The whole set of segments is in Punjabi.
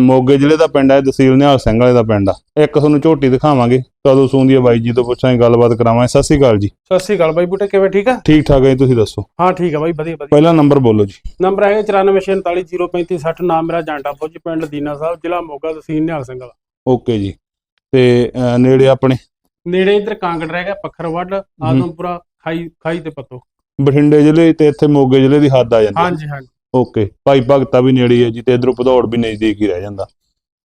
ਮੋਗੇ ਜ਼ਿਲ੍ਹੇ ਦਾ ਪਿੰਡ ਹੈ ਤਹਿਸੀਲ ਨਿਹਾਲ ਸਿੰਘ ਵਾਲੇ ਦਾ ਪਿੰਡ ਆ। ਇੱਕ ਤੁਹਾਨੂੰ ਝੋਟੀ ਦਿਖਾਵਾਂਗੇ ਕਦੋਂ ਸੂੰਦੀ ਹੈ ਬਾਈ ਜੀ ਤੋਂ ਪੁੱਛਾਂਗੇ ਗੱਲਬਾਤ ਕਰਾਵਾਂਗੇ। ਸਤਿ ਸ਼੍ਰੀ ਅਕਾਲ ਜੀ। ਸਤਿ ਸ਼੍ਰੀ ਅਕਾਲ ਬਾਈ ਬੂਟੇ ਕਿਵੇਂ ਠੀਕ ਆ? ਠੀਕ ਠਾਕ ਹੈ ਤੁਸੀਂ ਦੱਸੋ? ਹਾਂ ਠੀਕ ਆ ਬਾਈ ਵਧੀਆ ਵਧੀਆ। ਪਹਿਲਾ ਨੰਬਰ ਬੋਲੋ ਜੀ। ਨੰਬਰ ਹੈਗਾ 9446435060 ਨਾਮ ਮੇਰਾ ਜਾਂਟਾ ਫੌਜੀ ਪਿੰਡ ਦੀਨਾ ਸਾਹਿਬ ਜ਼ਿਲ੍ਹਾ ਮੋਗਾ ਤਹਿਸੀਲ ਨਿਹਾਲ ਸਿੰਘ ਵਾਲਾ। ਓਕੇ ਜੀ। ਤੇ ਨੇੜੇ ਆਪਣੇ? ਨੇੜੇ ਇਧਰ ਕਾਂਗੜ ਰਹਿ ਗਿਆ ਪੱਖਰਵੱਡ ਆਦਮਪੁਰਾ ਖਾਈ ਖਾਈ ਤੇ ਪੱਤੋ। ਬਠਿੰਡੇ ਜ਼ਿਲ੍ਹੇ ਤੇ ਇੱਥੇ ਮੋਗੇ ਜ਼ਿਲ੍ਹੇ ਦੀ ਹੱਦ ਆ ਜਾਂਦੀ ਹਾਂਜੀ ਹਾਂਜੀ। ਓਕੇ ਭਾਈ ਭਗਤਾ ਵੀ ਨੇੜੇ ਹੈ ਜੀ ਤੇ ਇਧਰੋਂ ਭਦੌੜ ਵੀ ਨਜ਼ਦੀਕ ਹੀ ਰਹਿ ਜਾਂਦਾ।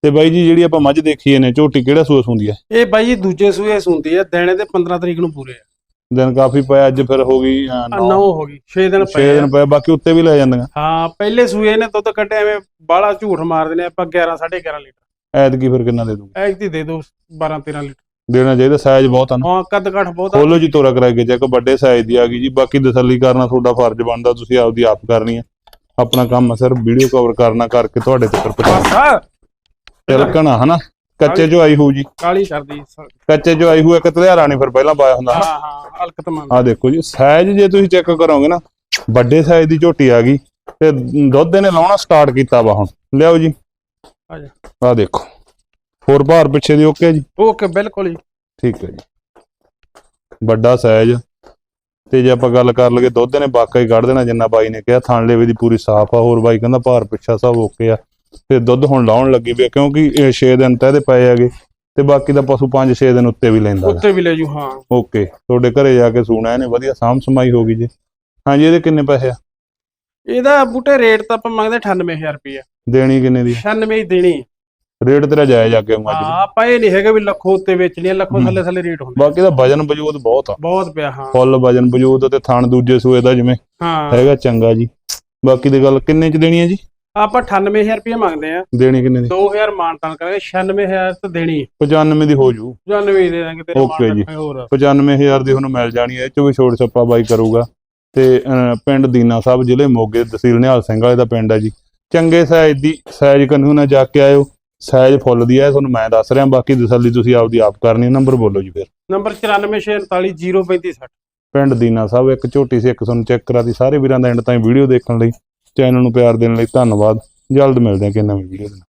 ਤੇ ਬਾਈ ਜੀ ਜਿਹੜੀ ਆਪਾਂ ਮੱਝ ਦੇਖੀ ਨੇ ਝੋਟੀ ਕਿਹੜਾ ਸੂਸ ਹੁੰਦੀ ਹੈ? ਇਹ ਬਾਈ ਜੀ ਦੂਜੇ ਸੂਏ ਸੁਣਦੀ ਆ ਦੇਣੇ ਤੇ 15 ਤਰੀਕ ਨੂੰ ਪੂਰੇ ਆ। ਦਿਨ ਕਾਫੀ ਪਿਆ ਅੱਜ ਫਿਰ ਹੋ ਗਈ 9 9 ਹੋ ਗਈ 6 ਦਿਨ 6 ਪਏ ਆ। ਦਿਨ ਪਏ ਬਾਕੀ ਉੱਤੇ ਵੀ ਲੈ ਜਾਂਦੀਆਂ। ਹਾਂ ਪਹਿਲੇ ਸੂਏ ਨੇ ਦੁੱਧ ਕੱਢਿਆ ਐਵੇਂ ਬਾਹਲਾ ਝੂਠ ਮਾਰਦੇ ਨੇ ਆਪਾਂ 11 11.5 ਲੀਟਰ। ਐਤਕੀ ਫਿਰ ਕਿੰਨਾ ਦੇ ਦੂੰਗੇ ਐਕ ਦੀ ਦੇ ਦਿਓ 12 13 ਲੀਟਰ। ਦੇਣਾ ਚਾਹੀਦਾ ਸਾਈਜ਼ ਬਹੁਤ ਆ ਨਾ। ਹਾਂ ਕੱਦ ਕਾਠ ਬਹੁਤ ਆ। ਖੋਲੋ ਜੀ ਤੋਰਾ ਕਰਾ ਕੇ ਚੈੱਕ ਵੱਡੇ ਸਾਈਜ਼ ਦੀ ਆ ਗਈ ਜੀ ਬਾਕੀ ਤਸੱਲੀ ਕਰਨਾ ਤੁਹਾਡਾ ਫਰਜ਼ ਬਣਦਾ ਤੁਸੀਂ ਆਪਦੀ ਆਪ ਕਰਨੀ ਹੈ ਆਪਣਾ ਕੰਮ ਹੈ ਸਿਰਫ ਵੀਡੀਓ ਕਵਰ ਕਰਨਾ ਕਰਕੇ ਤੁਹਾਡੇ ਤੱਕ ਆ, ਤਿਲਕਣਾ ਹਨਾ? ਕੱਚੇ ਜੋ ਆਈ ਹੋਊ ਜੀ। ਕਾਲੀ ਕਰਦੀ ਕੱਚੇ ਜੋ ਆਈ ਹੋਊ ਇੱਕ ਤਲਿਆਰਾ ਨਹੀਂ ਫਿਰ ਪਹਿਲਾਂ ਪਾਇਆ ਹੁੰਦਾ ਹਾਂ ਹਾਂ ਹਲਕਤ ਮੰਗ ਆ ਦੇਖੋ ਜੀ ਸਾਈਜ਼ ਜੇ ਤੁਸੀਂ ਚੈੱਕ ਕਰੋਗੇ ਨਾ ਵੱਡੇ ਸਾਈਜ਼ ਦੀ ਝੋਟੀ ਆ ਗਈ ਤੇ ਦੁੱਧ ਨੇ ਲਾਉਣਾ ਸਟਾਰਟ ਕੀਤਾ ਵਾ ਹੁਣ। ਲਿਆਓ ਜੀ। ਆ ਜਾ। ਆ ਦੇਖੋ ਹੋਰ ਭਾਰ ਪਿੱਛੇ ਦੀ ਓਕੇ ਜੀ? ਓਕੇ ਬਿਲਕੁਲ ਜੀ। ਠੀਕ ਹੈ ਜੀ। ਵੱਡਾ ਸਾਈਜ਼ ਤੇ ਜੇ ਆਪਾਂ ਗੱਲ ਕਰ ਲਈਏ ਦੁੱਧ ਨੇ ਵਾਕਈ ਕੱਢ ਦੇਣਾ ਜਿੰਨਾ ਬਾਈ ਨੇ ਕਿਹਾ ਥਣ ਲੇਵੇ ਦੀ ਪੂਰੀ ਸਾਫ਼ ਆ ਹੋਰ ਬਾਈ ਕਹਿੰਦਾ ਭਾਰ ਪਿੱਛਾ ਸਭ ਓਕੇ ਆ। ਤੇ ਦੁੱਧ ਹੁਣ ਲਾਉਣ ਲੱਗੀ ਵੀ ਕਿਉਂਕਿ ਇਹ 6 ਦਿਨ ਤਾਂ ਇਹਦੇ ਪਏ ਹੈਗੇ ਤੇ ਬਾਕੀ ਦਾ ਪਸ਼ੂ 5-6 ਦਿਨ ਉੱਤੇ ਵੀ ਲੈਂਦਾ। ਉੱਤੇ ਵੀ ਲੈ ਜੂ ਹਾਂ। ਓਕੇ ਤੁਹਾਡੇ ਘਰੇ ਜਾ ਕੇ ਸੂਣਾ ਇਹਨੇ ਵਧੀਆ ਸਾਂਭ ਸਮਾਈ ਹੋ ਗਈ ਜੀ। ਹਾਂਜੀ ਇਹਦੇ ਕਿੰਨੇ ਪੈਸੇ ਆ? ਇਹਦਾ ਬੂਟੇ ਰੇਟ ਤਾਂ ਆਪਾਂ ਮੰਗਦੇ 98000 ਰੁਪਏ ਦੇਣੀ ਕਿੰਨੇ ਦੀ? 96 ਹੀ ਦੇਣੀ। ਰੇਟ ਤੇਰਾ ਜਾਇਜ਼ ਆ ਕੇ ਮੱਝ ਹਾਂ ਆਪਾਂ ਇਹ ਨਹੀਂ ਹੈਗਾ ਵੀ ਲੱਖੋਂ ਉੱਤੇ ਵੇਚਣੀ ਹੈ ਲੱਖੋਂ। ਥੱਲੇ ਥੱਲੇ ਰੇਟ ਹੁੰਦਾ ਬਾਕੀ ਦਾ ਵਜਨ ਵਜੂਦ ਬਹੁਤ ਆ। ਬਹੁਤ ਪਿਆ ਹਾਂ। ਫੁੱਲ ਵਜਨ ਵਜੂਦ ਤੇ ਥਣ ਦੂਜੇ ਸੂਏ ਦਾ ਜਿਵੇਂ ਹਾਂ। ਹੈਗਾ ਚੰਗਾ ਜੀ। ਬਾਕੀ ਦੀ ਗੱਲ ਕਿੰਨੇ ਚ ਦੇਣੀ ਹੈ ਜੀ? ਆਪਾਂ 98000 ਰੁਪਏ ਮੰਗਦੇ ਆ। ਦੇਣੀ ਕਿੰਨੇ ਦੀ? 2000 ਮਾਨਤਾਨ ਕਰਾਂਗੇ 96000 ਤਾਂ ਦੇਣੀ ਹੈ 95 ਦੀ ਹੋ ਜੂ। 95 ਦੇ ਦਾਂਗੇ ਤੇਰੇ Okay ਜੀ। ਮਾਨਤਾਨ ਹੋਰ। 95000 ਦੀ ਤੁਹਾਨੂੰ ਮਿਲ ਜਾਣੀ ਹੈ ਇਹ ਚੋਂ ਵੀ ਛੋਟ ਛੱਪਾ ਬਾਈ ਕਰੂਗਾ। ਤੇ ਪਿੰਡ ਦੀਨਾ ਸਾਹਿਬ ਜ਼ਿਲ੍ਹੇ ਮੋਗੇ ਤਹਿਸੀਲ ਨਿਹਾਲ ਸਿੰਘ ਵਾਲੇ ਦਾ ਪਿੰਡ ਹੈ ਜੀ। ਚੰਗੇ ਸਾਈਜ਼ ਦੀ ਸਾਈਜ਼ ਕੰਨੂ ਨਾ ਜਾ ਕੇ ਆਇਓ। ਸਾਈਜ਼ ਫੁੱਲ ਦੀ ਹੈ ਤੁਹਾਨੂੰ ਮੈਂ ਦੱਸ ਰਿਹਾ ਬਾਕੀ ਤਸੱਲੀ ਤੁਸੀਂ ਆਪਦੀ ਆਪ ਕਰਨੀ ਨੰਬਰ ਬੋਲੋ ਜੀ ਫਿਰ। ਨੰਬਰ 9464403560 ਪਿੰਡ ਦੀਨਾ ਸਾਹਿਬ ਇੱਕ ਝੋਟੀ ਸੀ ਇੱਕ ਤੁਹਾਨੂੰ ਚੈੱਕ ਕਰਾਤੀ ਸਾਰੇ ਵੀਰਾਂ ਦਾ ਐਂਡ ਤਾਈਂ ਵੀਡੀਓ ਦੇਖਣ ਲਈ। ਚੈਨਲ ਨੂੰ ਪਿਆਰ ਦੇਣ ਲਈ ਧੰਨਵਾਦ। ਜਲਦ ਮਿਲਦੇ ਹਾਂ ਕਿ ਨਵੀਂ ਵੀਡੀਓ ਦੇ ਨਾਲ।